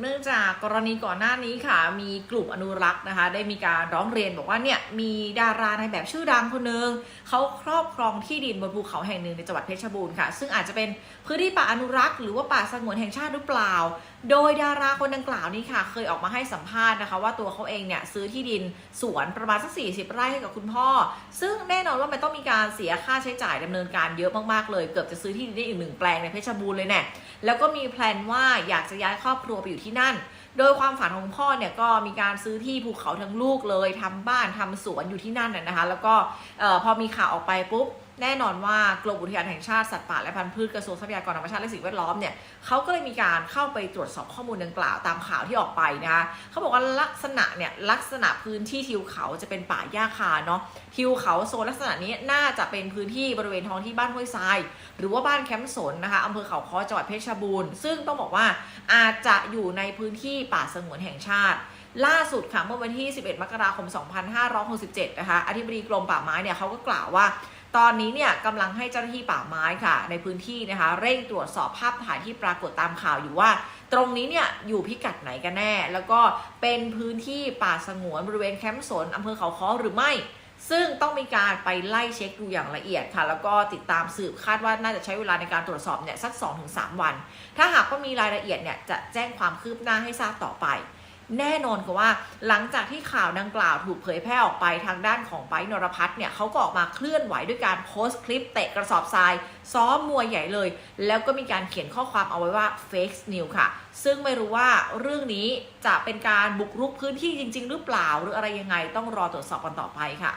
เนื่องจากกรณีก่อนหน้านี้ค่ะ มีกลุ่มอนุรักษ์นะคะ ได้มีการร้องเรียนบอกว่าเนี่ยมีดาราในแบบชื่อดังคนหนึ่งเขาครอบครองที่ดินบนภูเขาแห่งหนึ่งในจังหวัดเพชรบูรณ์ค่ะ ซึ่งอาจจะเป็นพื้นที่ป่าอนุรักษ์หรือว่าป่าสงวนแห่งชาติหรือเปล่า โดยดาราคนดังกล่าวนี้ค่ะ เคยออกมาให้สัมภาษณ์นะคะ ว่าตัวเขาเองเนี่ยซื้อที่ดินสวนประมาณสัก 40 ไร่ให้กับคุณพ่อ ซึ่งแน่นอนว่ามันต้องมีการเสียค่าใช้จ่ายดำเนินการเยอะมากๆเลย เกือบจะซื้อที่ดินได้อีกหนึ่งแปลงในเพชรบูรณ์เลยเนี่ยแล้วก็มีแพลนว่าอยากจะย้ายครอบครัวไปอยู่ที่นั่น โดยความฝันของพ่อเนี่ยก็มีการซื้อที่ภูเขาทั้งลูกเลยทำบ้านทำสวนอยู่ที่นั่นน่ะนะคะ แล้วก็ออพอมีข่าวออกไปปุ๊บ แน่นอนว่ากรมอุทยานแห่งชาติสัตว์ป่าและพันธุ์พืชกระทรวงทรัพยากรธรรมชาติและสิ่งแวดล้อมเนี่ยเขาก็เลยมีการเข้าไปตรวจสอบข้อมูลดังกล่าวตามข่าวที่ออกไปนะคะเขาบอกว่าลักษณะเนี่ยลักษณะพื้นที่ทิวเขาจะเป็นป่าหญ้าคาเนาะทิวเขาโซนลักษณะนี้น่าจะเป็นพื้นที่บริเวณท้องที่บ้านห้วยทราย หรือว่าบ้านแคมป์สนนะคะอำเภอเขาค้อจังหวัดเพชรบูรณ์ซึ่งต้องบอกว่าอาจจะอยู่ในพื้นที่ป่าสงวนแห่งชาติล่าสุดค่ะเมื่อวันที่ 11 มกราคม 2567 นะคะ อธิบดีกรมป่าไม้เนี่ยเขาก็กล่าวว่า ตอนนี้เนี่ยกำลังให้เจ้าหน้าที่ป่าไม้ค่ะ ในพื้นที่นะคะ เร่งตรวจสอบภาพถ่ายที่ปรากฏตามข่าวอยู่ว่า ตรงนี้เนี่ยอยู่พิกัดไหนกันแน่ แล้วก็เป็นพื้นที่ป่าสงวนบริเวณแคมป์สนอำเภอเขาค้อหรือไม่ ซึ่งต้องมีการไปไล่เช็คดูอย่างละเอียดค่ะ แล้วก็ติดตามสืบคาดว่าน่าจะใช้เวลาในการตรวจสอบเนี่ยสัก 2-3 วัน ถ้าหากว่ามีรายละเอียดเนี่ยจะแจ้งความคืบหน้าให้ทราบต่อไป แน่นอนค่ะว่า หลังจากที่ข่าวดังกล่าวถูกเผยแพร่ออกไปทางด้านของไบนรพัฒน์เนี่ยเขาก็ออกมาเคลื่อนไหวด้วยการโพสต์คลิปเตะกระสอบทราย ซ้อมมวยใหญ่เลย แล้วก็มีการเขียนข้อความเอาไว้ว่า fake news ค่ะ ซึ่งไม่รู้ว่าเรื่องนี้จะเป็นการบุกรุกพื้นที่จริง ๆ หรือเปล่า หรืออะไรยังไงต้องรอตรวจสอบกันต่อไปค่ะ